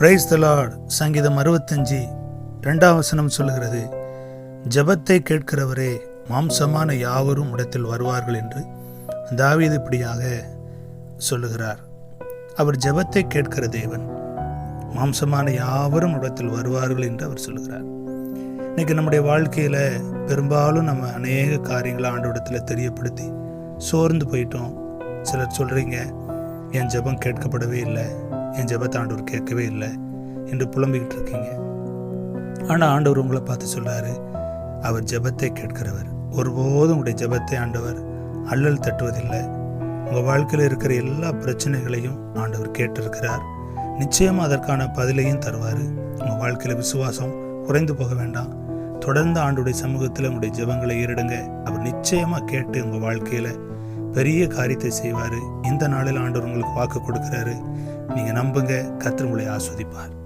Price தலாட் சங்கீதம் அறுபத்தஞ்சு ரெண்டாம் வசனம் சொல்லுகிறது ஜெபத்தை கேட்கிறவரே மாம்சமான யாவரும் இடத்தில் வருவார்கள் என்று தாவீது இப்படியாக சொல்லுகிறார். அவர் ஜெபத்தை கேட்கிற தேவன் மாம்சமான யாவரும் இடத்தில் வருவார்கள் என்று அவர் சொல்லுகிறார். இன்றைக்கி நம்முடைய வாழ்க்கையில் பெரும்பாலும் நம்ம அநேக காரியங்களை ஆண்டவடத்தில் தெரியப்படுத்தி சோர்ந்து போயிட்டோம். சிலர் சொல்கிறீங்க என் ஜெபம் கேட்கப்படவே இல்லை. என் ஜெபத்தை ஆண்டவர் கேட்கவே இல்லை என்று புலம்பிக்கிட்டு இருக்கீங்க ஆனால் ஆண்டவர் உங்களை பார்த்து சொல்கிறாரு அவர் ஜெபத்தை கேட்கிறவர். ஒருபோதும் உங்களுடைய ஜெபத்தை ஆண்டவர் அல்லல் தட்டுவதில்லை. உங்கள் வாழ்க்கையில் இருக்கிற எல்லா பிரச்சனைகளையும் ஆண்டவர் கேட்டிருக்கிறார். நிச்சயமாக அதற்கான பதிலையும் தருவார். உங்கள் வாழ்க்கையில் விசுவாசம் குறைந்து போக வேண்டாம். தொடர்ந்து ஆண்டுடைய சமூகத்தில் உங்களுடைய ஜெபங்களை ஏறிடுங்க. அவர் நிச்சயமாக கேட்டு உங்கள் வாழ்க்கையில் பெரிய காரியத்தை செய்வார். இந்த நாளில் ஆண்டவர் உங்களுக்கு வாக்கு கொடுக்குறாரு. நீங்கள் நம்புங்க. கர்த்தர் உங்களை ஆஸ்வதிப்பார்.